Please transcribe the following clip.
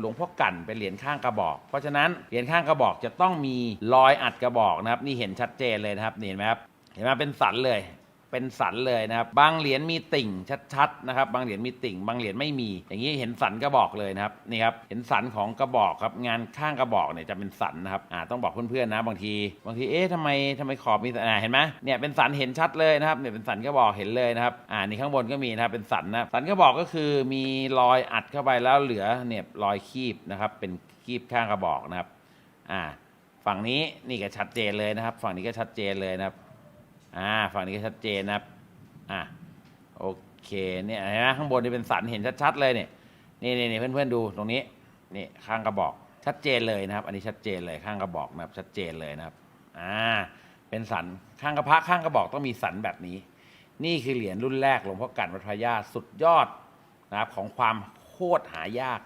หลวงพ่อกั่นเป็นเหรียญข้างกระบอก เพราะฉะนั้นเหรียญข้างกระบอกจะต้องมีรอยอัดกระบอกนะครับนี่เห็นชัดเจนเลยนะครับนี่เห็นไหมครับเห็นไหมเป็นสันเลย เป็นสันเลยนะครับ บางเหรียญมีติ่งชัดๆนะครับ บางเหรียญมีติ่ง บางเหรียญไม่มี อย่างนี้เห็นสันกระบอกเลยนะครับ นี่ครับ เห็นสันของกระบอกครับ งานข้างกระบอกเนี่ยจะเป็นสันนะครับ อ่า ต้องบอกเพื่อนๆนะ บางที บางที เอ๊ะทำไมทำไมขอบมีสันอ่า เห็นไหมเนี่ย เป็นสันเห็นชัดเลยนะครับ เนี่ย เป็นสันกระบอกเห็นเลยนะครับ อ่า นี่ข้างบนก็มีนะครับ เป็นสันนะ สันกระบอกก็คือมีรอยอัดเข้าไปแล้วเหลือเนี่ยรอยคีบนะครับ เป็นคีบข้างกระบอกนะครับ อ่า ฝั่งนี้นี่ก็ชัดเจนเลยนะครับ ฝั่งนี้ก็ชัดเจนเลยนะครับ อ่าฝั่งนี้ก็ชัดเจนนะครับอะโอเคเนี่ยเห็นไหมข้างบนนี่เป็นสันเห็นชัดๆเลยเนี่ยนี่นี่เพื่อนๆดูตรงนี้นี่ข้างกระบอกชัดเจนเลยนะครับ อันนี้ชัดเจนเลยข้างกระบอกนะครับชัดเจนเลยนะครับอ่าเป็นสันข้างกระพระข้างกระบอกต้องมีสันแบบนี้ นี่คือเหรียญรุ่นแรกหลวงพ่อกันวัดพระยาสุดยอดนะครับของความโคตรหายาก